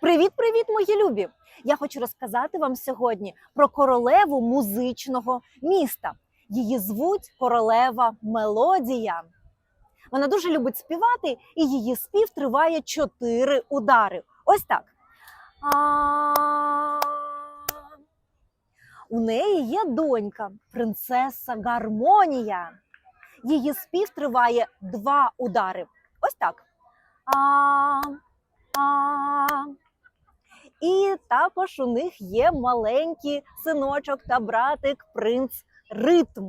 Привіт-привіт, мої любі! Я хочу розказати вам сьогодні про королеву музичного міста. Її звуть королева Мелодія. Вона дуже любить співати, і її спів триває чотири удари. Ось так. У неї є донька, принцеса Гармонія. Її спів триває два удари. Ось так. А, а. І також у них є маленький синочок та братик принц Ритм.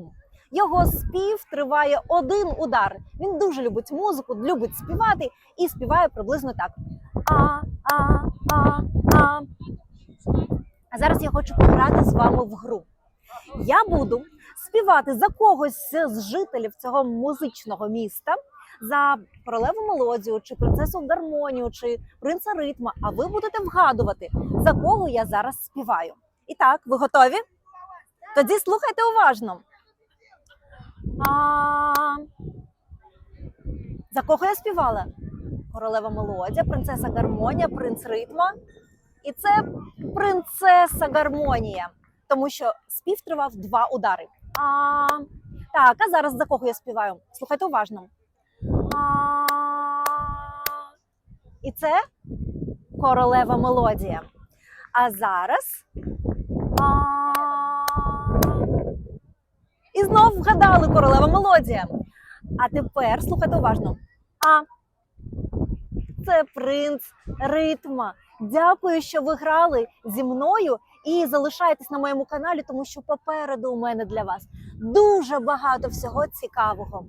Його спів триває один удар. Він дуже любить музику, любить співати і співає приблизно так. А, а, а, а. А зараз я хочу пограти з вами в гру. Я буду співати за когось з жителів цього музичного міста, за королеву мелодію, чи принцесу гармонію, чи принца ритма. А ви будете вгадувати, за кого я зараз співаю. І так, ви готові? Тоді слухайте уважно. А... За кого я співала? Королева мелодія, принцеса гармонія, принц ритма. І це принцеса гармонія, тому що спів тривав два удари. А, так, а зараз за кого я співаю? Слухайте уважно. І це королева мелодія. А зараз. І знов вгадали королева мелодія. А тепер слухайте уважно. А це принц ритма. Дякую, що ви грали зі мною і залишайтесь на моєму каналі, тому що попереду у мене для вас дуже багато всього цікавого.